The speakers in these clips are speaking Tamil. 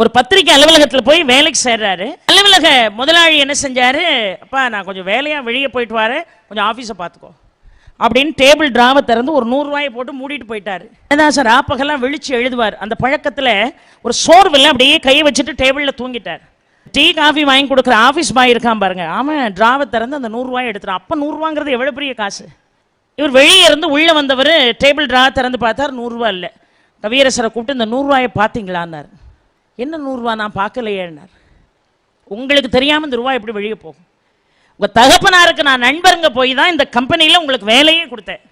ஒரு பத்திரிக்கை அலுவலகத்தில் போய் வேலைக்கு சேர்றாரு. அலுவலக முதலாளி என்ன செஞ்சார்? அப்பா நான் கொஞ்சம் வேலையாக வெளியே போயிட்டு வரேன். கொஞ்சம் ஆஃபீஸை பார்த்துக்கோ அப்படின்னு டேபிள் டிராவை திறந்து ஒரு நூறுரூவாயை போட்டு மூடிட்டு போயிட்டாரு. அதான் சார் ஆப்பகெல்லாம் விழிச்சு எழுதுவார். அந்த பழக்கத்தில் ஒரு சோர்வில் அப்படியே கையை வச்சுட்டு டேபிளில் தூங்கிட்டார். டீ காஃபி வாங்கி கொடுக்குற ஆஃபீஸ் பாய் இருக்கான் பாருங்க. அவன் டிராவை திறந்து அந்த நூறுரூவாயை எடுத்துறான் அப்போ நூறுரூவாங்கிறது எவ்வளோ பெரிய காசு? இவர் வெளியே இருந்து உள்ளே வந்தவர் டேபிள் ட்ரா திறந்து பார்த்தார் நூறுரூவா இல்லை. கவியரசரை கூப்பிட்டு இந்த நூறுரூவாயை பார்த்தீங்களான்னாரு என்ன நூறுரூவா நான் பார்க்கலையேன்னார். உங்களுக்கு தெரியாமல் இந்த ரூபாய் எப்படி வெளியே போகும்? உங்கள் தகப்பனாருக்கு நான் நண்பருங்க போய் தான் இந்த கம்பெனியில் உங்களுக்கு வேலையே கொடுத்தேன்.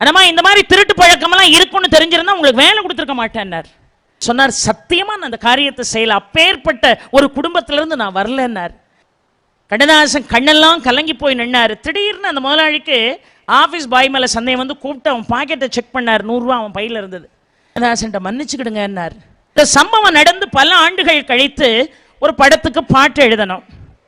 அனமா இந்த மாதிரி திருட்டு பழக்கமெல்லாம் இருக்குன்னு தெரிஞ்சிருந்தா உங்களுக்கு வேலை கொடுத்துருக்க மாட்டேன்னார். சொன்னார் சத்தியமாக நான் அந்த காரியத்தை செய்யல. அப்பேற்பட்ட ஒரு குடும்பத்திலேருந்து நான் வரலன்னார். கண்ணதாசன் கண்ணெல்லாம் கலங்கி போய் நின்னார். திடீர்னு அந்த முதலாளிக்கு ஆஃபீஸ் பாய் மேலே சந்தேகம் வந்து கூப்பிட்டு அவன் பாக்கெட்டை செக் பண்ணார். நூறுரூவா அவன் பையில் இருந்தது. கண்ணதாசன்ட்ட மன்னிச்சுக்கிடுங்கன்னார். இந்த சம்பவம் நடந்து பல ஆண்டுகள் கழித்து ஒரு படத்துக்கு பாட்டு எழுதணும்.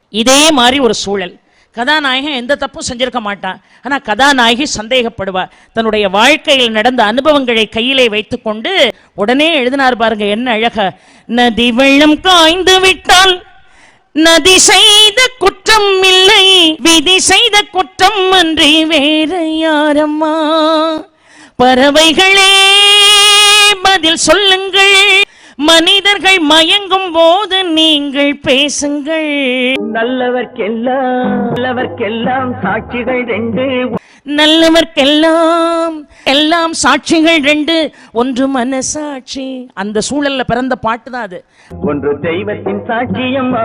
இதே மாதிரி ஒரு சூழல். கதாநாயகன் எந்த தப்பும் செஞ்சிருக்க மாட்டான். ஆனால் கதாநாயகி சந்தேகப்படுவார் தன்னுடைய வாழ்க்கையில் நடந்த அனுபவங்களை கையிலே வைத்துக்கொண்டு உடனே எழுதினார் பாருங்க என்ன அழக. நதி வெள்ளம் காய்ந்து விட்டால் நதி செய்த குற்றம் இல்லை. விதி செய்த குற்றம் அன்றி வேற யாரம்மா? பறவைகளே பதில் சொல்லுங்கள். மனிதர்கள் மயங்கும் போது நீங்கள் பேசுங்கள். நல்லவர்க்கெல்லாம் நல்லவர்க்கெல்லாம் சாட்சிகள் ரெண்டு. நல்லவர்க்கெல்லாம் எல்லாம் சாட்சிகள் ரெண்டு. ஒன்று மனசாட்சி. அந்த சூழல்ல பிறந்த பாட்டு தான் அது. ஒன்று தெய்வத்தின் சாட்சியம்மா.